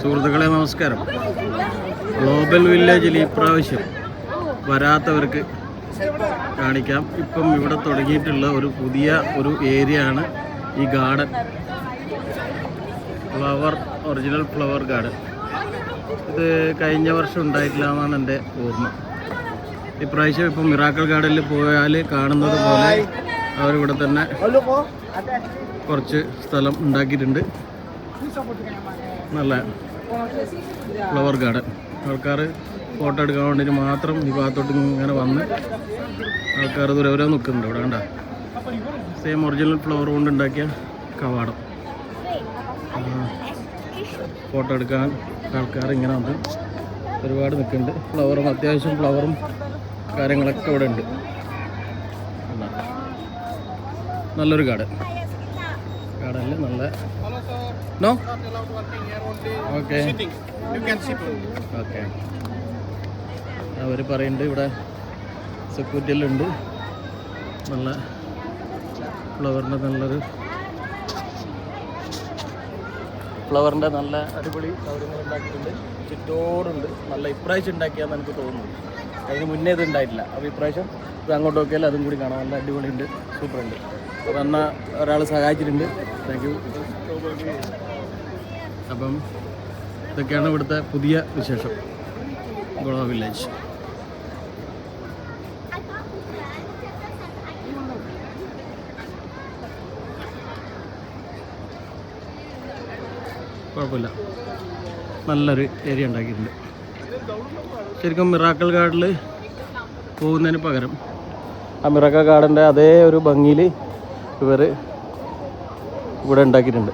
സുഹൃത്തുക്കളെ നമസ്കാരം. ഗ്ലോബൽ വില്ലേജിൽ ഈ പ്രാവശ്യം വരാത്തവർക്ക് കാണിക്കാം. ഇപ്പം ഇവിടെ തുടങ്ങിയിട്ടുള്ള ഒരു പുതിയ ഒരു ഏരിയ ആണ് ഈ garden flower original flower garden ഇത് കഴിഞ്ഞ വർഷം ഉണ്ടായിട്ടില്ല എന്നാണ് എന്റെ ഓർമ്മ. ഇപ്രാവശ്യം ഇപ്പം മിറാക്കൽ ഗാർഡനിൽ പോയാൽ കാണുന്നത് പോലെ അവരിവിടെ തന്നെ കുറച്ച് സ്ഥലം ഉണ്ടാക്കിയിട്ടുണ്ട്. നല്ല ഫ്ലവർ ഗാർഡൻ ആൾക്കാർ ഫോട്ടോ എടുക്കാൻ വേണ്ടി മാത്രം ഈ ഭാഗത്തോട്ട് ഇങ്ങനെ വന്ന് ആൾക്കാർ ദൂരെ ഓരോ നിൽക്കുന്നുണ്ട് ഇവിടെ കണ്ട. സെയിം ഒറിജിനൽ ഫ്ലവർ കൊണ്ട് ഉണ്ടാക്കിയ കവാടം. ഫോട്ടോ എടുക്കാൻ ആൾക്കാർ ഇങ്ങനെ വന്ന് ഒരുപാട് നിൽക്കുന്നുണ്ട് ഫ്ലവറും അത്യാവശ്യം ഫ്ലവറും കാര്യങ്ങളൊക്കെ ഇവിടെ ഉണ്ട്? നല്ലൊരു ഗാർഡൻ നല്ല നോ ഓക്കെ ഓക്കെ അവർ പറയുന്നുണ്ട് ഇവിടെ സെക്യൂരിറ്റി എല്ലാം ഉണ്ട് നല്ല ഫ്ലവറിന്റെ നല്ലൊരു ഫ്ലവറിന്റെ നല്ല അടിപൊളി സൗകര്യങ്ങൾ ഉണ്ടാക്കിയിട്ടുണ്ട്. ചുറ്റോടുണ്ട്. നല്ല ഇപ്രാവശ്യം ഉണ്ടാക്കിയാന്ന് എനിക്ക് തോന്നുന്നു. അതിന് മുന്നേ ഇത് ഉണ്ടായിട്ടില്ല. അപ്പോൾ ഇപ്രാവശ്യം ഇത് അങ്ങോട്ട് നോക്കിയാൽ അതും കൂടി കാണാം. നല്ല അടിപൊളിയുണ്ട്. സൂപ്പറുണ്ട് അപ്പോൾ എന്നാൽ ഒരാൾ സഹായിച്ചിട്ടുണ്ട്. താങ്ക് യു അപ്പം ഇതൊക്കെയാണ് ഇവിടുത്തെ പുതിയ വിശേഷം. ഗോള വില്ലേജ് കുഴപ്പമില്ല. നല്ലൊരു ഏരിയ ഉണ്ടാക്കിയിട്ടുണ്ട്. ശരിക്കും മിറാക്കൽ ഗാർഡിൽ പോകുന്നതിന് പകരം ആ മിറാക്കൽ ഗാർഡന്റെ അതേ ഒരു ഭംഗിയിൽ ഇവർ ഇവിടെ ഉണ്ടാക്കിയിട്ടുണ്ട്.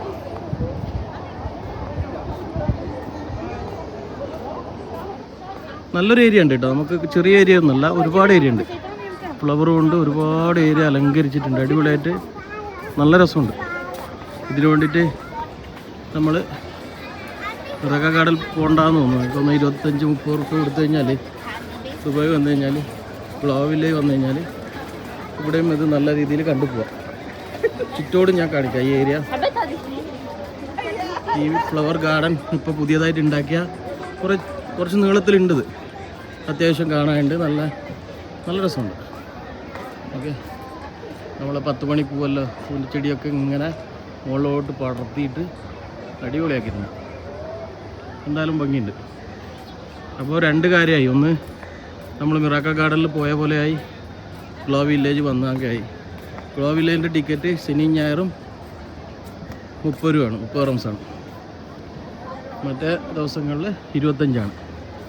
നല്ലൊരു ഏരിയ ഉണ്ട് കേട്ടോ. നമുക്ക് ചെറിയ ഏരിയ ഒന്നുമല്ല ഒരുപാട് ഏരിയ ഉണ്ട്. ഫ്ലവർ കൊണ്ട് ഒരുപാട് ഏരിയ അലങ്കരിച്ചിട്ടുണ്ട്. അടിപൊളിയായിട്ട് നല്ല രസമുണ്ട്. ഇതിനു വേണ്ടിയിട്ട് നമ്മൾ ഇറക്ക കടൽ പോകണ്ടെന്ന് തോന്നുന്നു. ഇപ്പോൾ ഒന്ന് ഇരുപത്തഞ്ച് മുപ്പത് റുപ്യ കൊടുത്തു കഴിഞ്ഞാൽ ദുബായ് വന്നു കഴിഞ്ഞാൽ ഗ്ലോവിലേക്ക് വന്നു കഴിഞ്ഞാൽ ഇവിടെയും ഇത് നല്ല രീതിയിൽ കണ്ടുപോവാം. ചുറ്റോട് ഞാൻ കാണിക്കാം. ഈ ഏരിയ ഈ ഫ്ലവർ ഗാർഡൻ ഇപ്പോൾ പുതിയതായിട്ട് ഉണ്ടാക്കിയ കുറേ കുറച്ച് നീളത്തിലുണ്ട് ഇത്. അത്യാവശ്യം കാണാനുണ്ട്. നല്ല നല്ല രസമുണ്ട്. ഓക്കെ. നമ്മൾ പത്ത് മണി പൂവല്ലോ. പൂച്ചെടിയൊക്കെ ഇങ്ങനെ മുകളിലോട്ട് പടർത്തിയിട്ട് അടിപൊളിയാക്കിയിട്ടുണ്ട്. എന്തായാലും ഭംഗിയുണ്ട്. അപ്പോൾ രണ്ട് കാര്യമായി. ഒന്ന് നമ്മൾ മിറാക്ക ഗാർഡനിൽ പോയ പോലെയായി. ഗ്ലോ വില്ലേജ് വന്നൊക്കെ ആയി ഗ്ലോ വില്ലേജിന്റെ ടിക്കറ്റ് ശനി ഞായറും മുപ്പത് രൂപയാണ് മുപ്പത് റംസാണ് മറ്റേ ദിവസങ്ങളിൽ ഇരുപത്തഞ്ചാണ്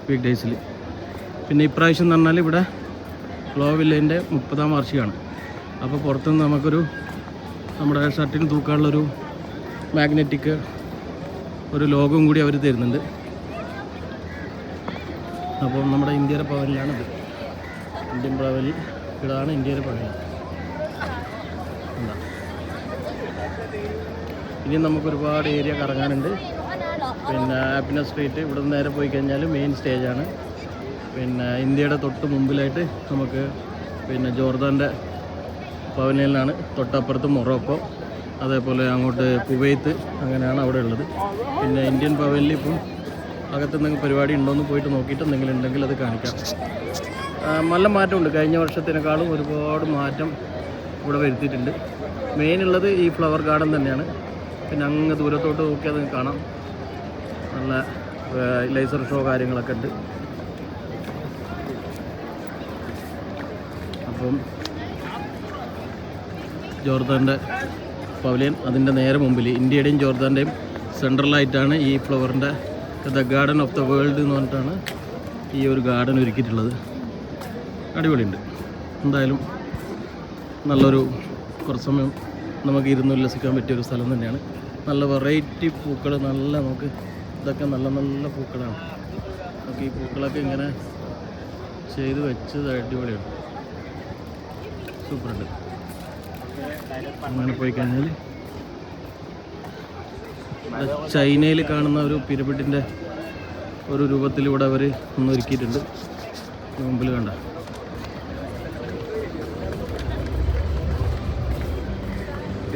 വീക്ക് ഡേയ്സിൽ പിന്നെ ഇപ്രാവശ്യം എന്ന് പറഞ്ഞാൽ ഇവിടെ ഗ്ലോ വില്ലേന്റെ മുപ്പതാം വാർഷികമാണ്. അപ്പോൾ പുറത്തുനിന്ന് നമുക്കൊരു നമ്മുടെ ഷർട്ടിന് തൂക്കാനുള്ളൊരു മാഗ്നറ്റിക് ഒരു ലോഗവും കൂടി അവർ തരുന്നുണ്ട്. അപ്പം നമ്മുടെ ഇന്ത്യയുടെ പവനിലാണിത്. ഇന്ത്യൻ പവനിൽ ഇതാണ് ഇന്ത്യയുടെ പവൻ. ഇനി നമുക്ക് ഒരുപാട് ഏരിയ കറങ്ങാനുണ്ട്. പിന്നെ ഹാപ്പിനെസ് സ്ട്രീറ്റ് ഇവിടെ നിന്ന് നേരെ പോയി കഴിഞ്ഞാൽ മെയിൻ സ്റ്റേജാണ് പിന്നെ ഇന്ത്യയുടെ തൊട്ട് മുമ്പിലായിട്ട് നമുക്ക് പിന്നെ ജോർദാന്റെ പവനിലാണ് തൊട്ടപ്പുറത്ത് മൊറോക്കോ അതേപോലെ അങ്ങോട്ട് കുവൈത്ത് അങ്ങനെയാണ് അവിടെ ഉള്ളത്. പിന്നെ ഇന്ത്യൻ പവനിൽ ഇപ്പം അകത്ത് എന്തെങ്കിലും പരിപാടി ഉണ്ടോയെന്ന് പോയിട്ട് നോക്കിയിട്ട് എന്തെങ്കിലും ഉണ്ടെങ്കിൽ അത് കാണിക്കാം. നല്ല മാറ്റമുണ്ട്. കഴിഞ്ഞ വർഷത്തിനേക്കാളും ഒരുപാട് മാറ്റം ഇവിടെ വരുത്തിയിട്ടുണ്ട്. മെയിൻ ഉള്ളത് ഈ ഫ്ലവർ ഗാർഡൻ തന്നെയാണ്. പിന്നെ അങ്ങ് ദൂരത്തോട്ട് നോക്കിയാൽ അത് കാണാം. നല്ല ലേസർ ഷോ കാര്യങ്ങളൊക്കെ ഉണ്ട്. അപ്പം ജോർദാന്റെ പവലിയൻ അതിന്റെ നേരെ മുമ്പിൽ ഇന്ത്യയുടെയും ജോർദാന്റെയും സെൻട്രലായിട്ടാണ് ഈ ഫ്ലവറിന്റെ the garden of the world എന്ന് പറഞ്ഞിട്ടാണ് ഈ ഒരു ഗാർഡൻ ഒരുക്കിയിട്ടുള്ളത്. അടിപൊളിയുണ്ട്. എന്തായാലും നല്ലൊരു കുറച്ച് സമയം നമുക്ക് ഇരുന്ന് ഉല്ലസിക്കാൻ പറ്റിയ ഒരു സ്ഥലം തന്നെയാണ്. നല്ല വെറൈറ്റി പൂക്കൾ നല്ല നമുക്ക് ഇതൊക്കെ നല്ല നല്ല പൂക്കളാണ്. നമുക്ക് ഈ പൂക്കളൊക്കെ ഇങ്ങനെ ചെയ്ത് വെച്ചത് അടിപൊളിയാണ്. സൂപ്പറുണ്ട് അങ്ങനെ പോയി കഴിഞ്ഞാൽ ചൈനയിൽ കാണുന്ന ഒരു പിരമിഡിന്റെ ഒരു രൂപത്തിലൂടെ അവർ ഒന്നൊരുക്കിയിട്ടുണ്ട് മുമ്പിൽ കണ്ട.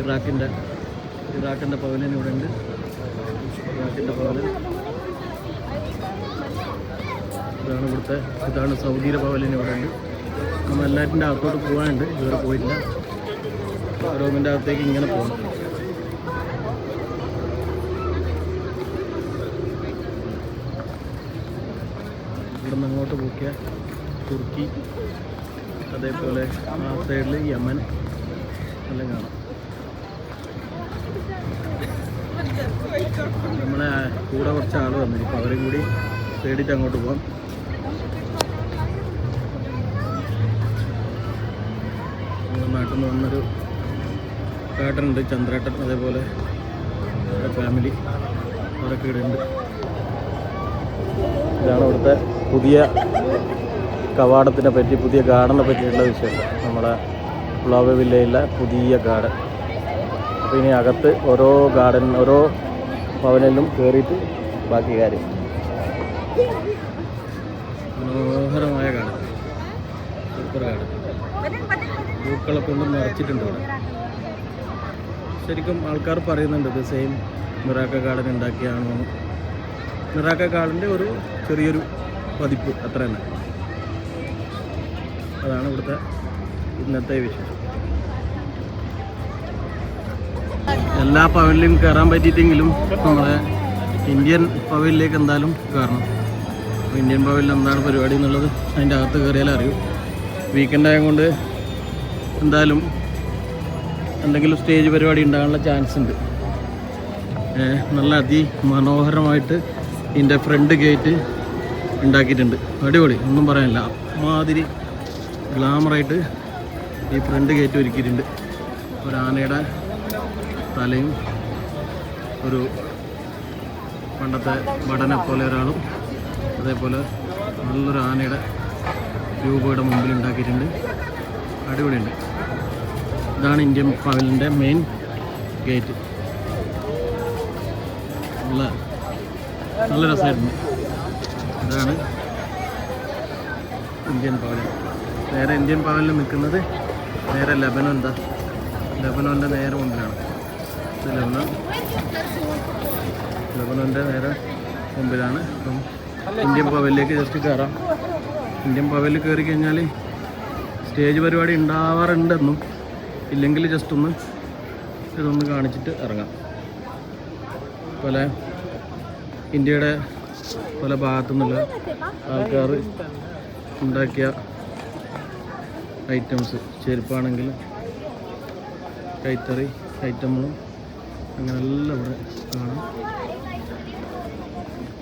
ഇറാഖിന്റെ ഇറാഖിന്റെ പവലിയൻ ഇവിടെ ഉണ്ട്. ഇറാഖിന്റെ പവലിയൻ ഇതാണ് ഇവിടുത്തെ ഇതാണ് സൗദിയുടെ പവലൻ ഇവിടെ ഉണ്ട്. നമ്മൾ എല്ലാറ്റിന്റെ അകത്തോട്ട് പോകാനുണ്ട്. ഇതുവരെ പോയില്ല റൂമിന്റെ അകത്തേക്ക് ഇങ്ങനെ പോകണം. ഇവിടെ നിന്ന് അങ്ങോട്ട് പോക്കിയ തുർക്കി അതേപോലെ ആ സൈഡിൽ യമൻ. എല്ലാം കാണാം. നമ്മളെ കൂടെ കുറച്ച് ആൾ വന്നു. ഇപ്പോൾ അവരും കൂടി തേടിയിട്ട് അങ്ങോട്ട് പോകാം നാട്ടിൽ നിന്ന് വന്നൊരു ചേട്ടനുണ്ട് ചന്ദ്രേട്ടൻ അതേപോലെ ഫാമിലി അവരൊക്കെ ഇവിടെ ഉണ്ട്. ഇതാണ് ഇവിടുത്തെ പുതിയ കവാടത്തിനെ പറ്റി പുതിയ ഗാർഡനെ പറ്റിയിട്ടുള്ള വിഷയം നമ്മുടെ പുളാവ് വില്ലയിലെ പുതിയ ഗാർഡൻ. അപ്പോൾ ഇനി അകത്ത് ഓരോ ഗാർഡൻ ഓരോ ഭവനിലും കയറിയിട്ട് ബാക്കി കാര്യം. മനോഹരമായ പൂക്കളെ കൊണ്ട് നിറച്ചിട്ടുണ്ട് ശരിക്കും ആൾക്കാർ പറയുന്നുണ്ട് ഇത് സെയിം മിറാക്ക ഗാർഡൻ ഉണ്ടാക്കിയാണോ മിറാക്ക ഗാർഡന്റെ ഒരു ചെറിയൊരു പതിപ്പ് അത്ര തന്നെ അതാണ് ഇവിടുത്തെ ഇന്നത്തെ വിശേഷം. എല്ലാ പവനിലും കയറാൻ പറ്റിയിട്ടെങ്കിലും നമ്മുടെ ഇന്ത്യൻ പവലിലേക്ക് എന്തായാലും കയറണം അപ്പോൾ ഇന്ത്യൻ പവലിൽ എന്താണ് പരിപാടി എന്നുള്ളത് അതിന്റെ അകത്ത് കയറിയാലേ അറിയൂ. വീക്കെൻഡ് ആയതുകൊണ്ട് എന്തായാലും എന്തെങ്കിലും സ്റ്റേജ് പരിപാടി ഉണ്ടാകാനുള്ള ചാൻസ് ഉണ്ട്. നല്ല നല്ല അതിമനോഹരമായിട്ട് ഇതിന്റെ ഫ്രണ്ട് ഗേറ്റ് ഉണ്ടാക്കിയിട്ടുണ്ട്. അടിപൊളി ഒന്നും പറയാനില്ല. അമ്മാതിരി ഗ്ലാമറായിട്ട് ഈ ഫ്രണ്ട് ഗേറ്റ് ഒരുക്കിയിട്ടുണ്ട്. ഒരു ആനയുടെ തലയും ഒരു പണ്ടത്തെ വടനെ പോലെ ഒരാളും അതേപോലെ നല്ലൊരു ആനയുടെ രൂപയുടെ മുമ്പിൽ ഉണ്ടാക്കിയിട്ടുണ്ട്. അടിപൊളിയുണ്ട്. ഇതാണ് ഇന്ത്യൻ പവലിന്റെ മെയിൻ ഗേറ്റ് നല്ല നല്ല രസമായിരുന്നു. ഇതാണ് ഇന്ത്യൻ പവലൻ നേരെ ഇന്ത്യൻ പവലിൽ നിൽക്കുന്നത് നേരെ ലബനോ എന്താ ലെബനോന്റെ നേരെ മുമ്പിലാണ്. ലെബനോൻ. ലെബനോന്റെ നേരെ മുമ്പിലാണ്. അപ്പം ഇന്ത്യൻ പവലിലേക്ക് ജസ്റ്റ് കയറാം ഇന്ത്യൻ പവലിൽ കയറി കഴിഞ്ഞാൽ സ്റ്റേജ് പരിപാടി ഉണ്ടാവാറുണ്ടെന്നും ഇല്ലെങ്കിൽ ജസ്റ്റ് ഒന്ന് ഇതൊന്ന് കാണിച്ചിട്ട് ഇറങ്ങാം. പല ഇന്ത്യയുടെ പല ഭാഗത്തു നിന്നുള്ള ആൾക്കാർ ഉണ്ടാക്കിയ ഐറ്റംസ് ചെരുപ്പാണെങ്കിലും കൈത്തറി ഐറ്റങ്ങളും അങ്ങനെ എല്ലാം ഇവിടെ കാണാം.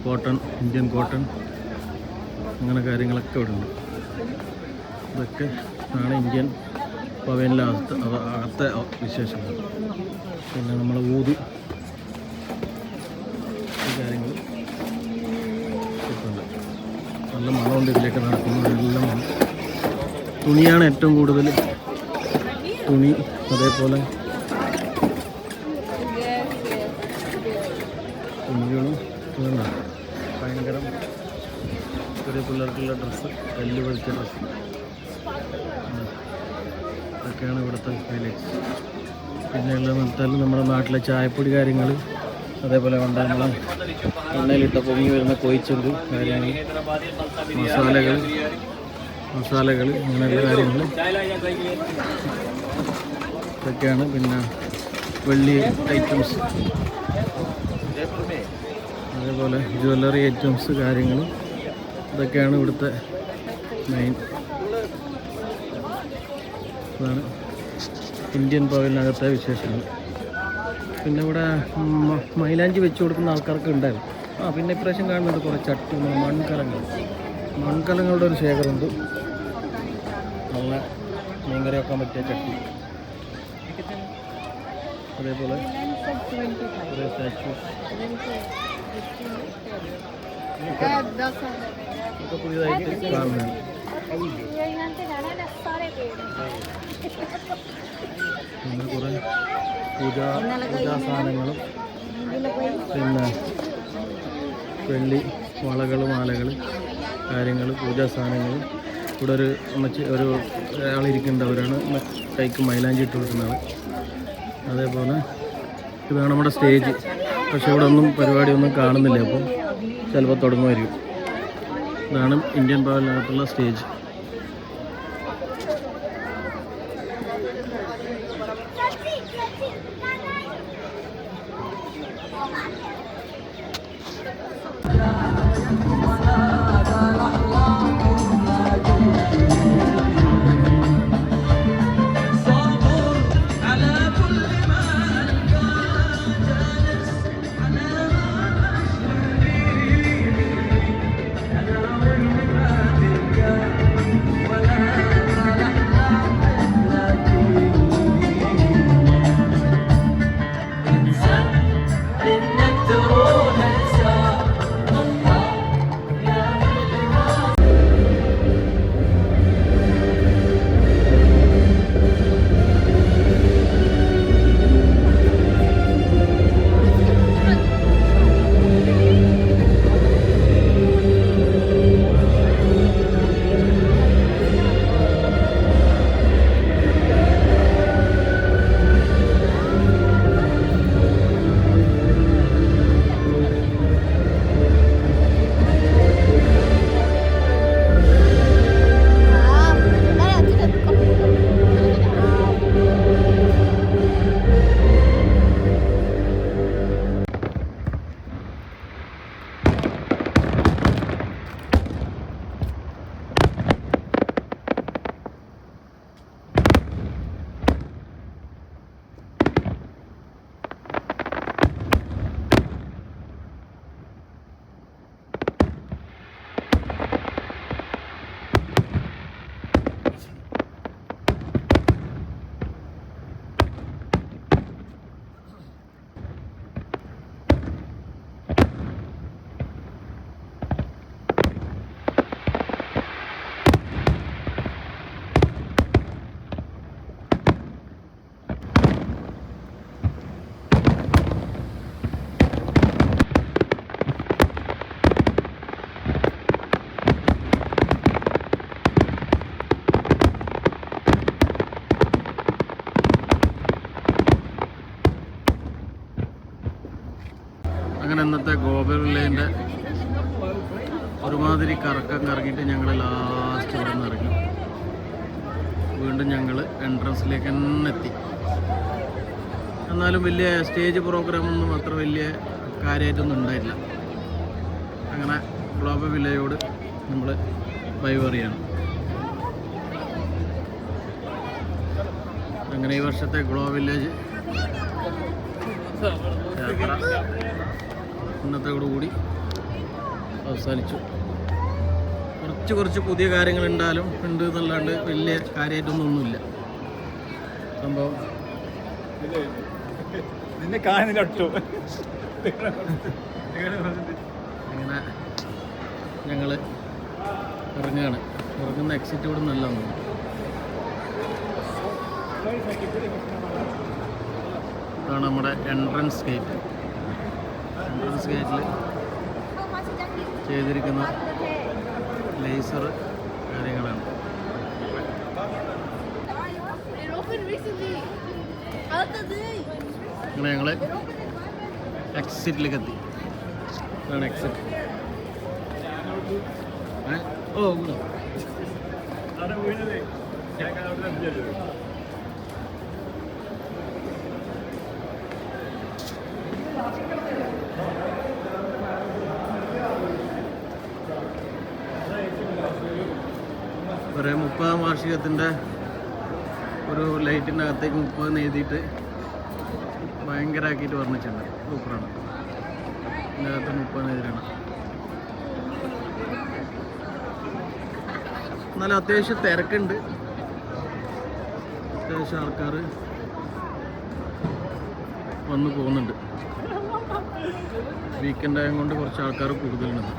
കോട്ടൺ ഇന്ത്യൻ കോട്ടൺ അങ്ങനെ കാര്യങ്ങളൊക്കെ ഇവിടെ ഉണ്ട്. ഇതൊക്കെ ആണ് ഇന്ത്യൻ പവനിലെ അകത്ത് അകത്തെ വിശേഷങ്ങൾ. പിന്നെ നമ്മളെ ഊതു. കാര്യങ്ങൾ നല്ല നല്ല മണമുണ്ട് ഇതിലേക്ക് നടക്കുന്നത്. നല്ല മണം. തുണിയാണ് ഏറ്റവും കൂടുതൽ. തുണി അതേപോലെ ഡ്രസ്സ് ഇതൊക്കെയാണ് ഇവിടുത്തെ ഹൈലൈറ്റ്സ് പിന്നെ ഉള്ള നിർത്താൽ നമ്മുടെ നാട്ടിലെ ചായപ്പൊടി കാര്യങ്ങൾ അതേപോലെ വേണ്ട നമ്മളെ എണ്ണയിലിട്ട പൊങ്ങി വരുന്ന കൊയിച്ചുണ്ട് കാര്യങ്ങൾ മസാലകൾ മസാലകൾ ഇങ്ങനെയുള്ള കാര്യങ്ങൾ ഇതൊക്കെയാണ് പിന്നെ വെള്ളി ഐറ്റംസ്. അതേപോലെ ജ്വല്ലറി ഐറ്റംസ് കാര്യങ്ങൾ ഇതൊക്കെയാണ് ഇവിടുത്തെ മെയിൻ അതാണ് ഇന്ത്യൻ പവലിനകത്തെ വിശേഷങ്ങൾ. പിന്നെ ഇവിടെ മൈലാഞ്ചി വെച്ച് കൊടുക്കുന്ന ആൾക്കാർക്ക് ഉണ്ടായിരുന്നു. ആ പിന്നെ ഇപ്രാവശ്യം കാണുന്നുണ്ട് കുറേ ചട്ടി മൺകലങ്ങൾ. മൺകലങ്ങളുടെ ഒരു ശേഖരമുണ്ട്. നല്ല മീൻകറി വെക്കാൻ പറ്റിയ ചട്ടി. അതേപോലെ കുറേ പുതിയതായിട്ട് കാണുന്നുണ്ട്. പിന്നെ കുറേ പൂജാ പൂജാ സാധനങ്ങളും. പിന്നെ വെള്ളി വളകൾ മാലകൾ കാര്യങ്ങൾ പൂജാ സാധനങ്ങൾ ഇവിടെ ഒരു അമ്മച്ചി ഒരു ഒരാളിരിക്കുന്നവരാണ് കൈക്ക് മൈലാഞ്ചി ഇട്ട് കൊടുക്കുന്നത് അതേപോലെ ഇതാണ് നമ്മുടെ സ്റ്റേജ്. പക്ഷെ ഇവിടെ ഒന്നും പരിപാടിയൊന്നും കാണുന്നില്ല. അപ്പോൾ ചിലപ്പോൾ തുടങ്ങുമായിരിക്കും. ഇതാണ് ഇന്ത്യൻ ഭവനിനകത്തുള്ള സ്റ്റേജ്. ഇന്നത്തെ ഗോപുരലേന്റെ ഒരുമാതിരി കറക്കം കറങ്ങിയിട്ട് ഞങ്ങൾ ലാസ്റ്റ് ഇവിടെ നിന്ന് ഇറങ്ങി. വീണ്ടും ഞങ്ങൾ എൻട്രൻസിലേക്ക് തന്നെ എത്തി. എന്നാലും വലിയ സ്റ്റേജ് പ്രോഗ്രാമൊന്നും അത്ര വലിയ കാര്യമായിട്ടൊന്നും ഉണ്ടായില്ല അങ്ങനെ ഗ്ലോബൽ വില്ലയോട് നമ്മൾ ബൈ പറയാണ് അങ്ങനെ ഈ വർഷത്തെ ഗ്ലോ വില്ലേജ് ഇന്നത്തോടുകൂടി അവസാനിച്ചു. കുറച്ച് കുറച്ച് പുതിയ കാര്യങ്ങൾ ഉണ്ടാലും ഉണ്ട് എന്നല്ലാണ്ട് വലിയ കാര്യമായിട്ടൊന്നും ഒന്നുമില്ല. സംഭവം. നിന്നെ കാണുന്നില്ല ഒട്ടും. അങ്ങനെ ഞങ്ങൾ ഇറങ്ങുകയാണ് ഇറങ്ങുന്ന എക്സിറ്റ് ഇവിടെ നല്ല ഇതാണ് നമ്മുടെ എൻട്രൻസ് ഗേറ്റ് എൻട്രൻസ് ഗേറ്റിൽ ചെയ്തിരിക്കുന്ന ലേസർ കാര്യങ്ങളാണ്. അങ്ങനെ ഞങ്ങൾ എക്സിറ്റിലേക്ക് എത്തി ഇതാണ് എക്സിറ്റ് ഓ ഇവിടെ. ഒരു മുപ്പതാം വാർഷികത്തിന്റെ ഒരു ലൈറ്റിന്റെ അകത്തേക്ക് മുപ്പതെന്ന് എഴുതിയിട്ട് ഭയങ്കരമാക്കിയിട്ട് വർണിച്ചിട്ടുണ്ട്. സൂപ്പറാണ്. ഇതിന്റെ അകത്ത് മുപ്പതെന്ന് എഴുതിയാണ് എന്നാലും അത്യാവശ്യം തിരക്കുണ്ട്. അത്യാവശ്യം ആൾക്കാർ വന്ന് പോകുന്നുണ്ട്. വീക്കെൻഡ് ആയതുകൊണ്ട് കുറച്ച് ആൾക്കാർ കൂടുതലുണ്ട്.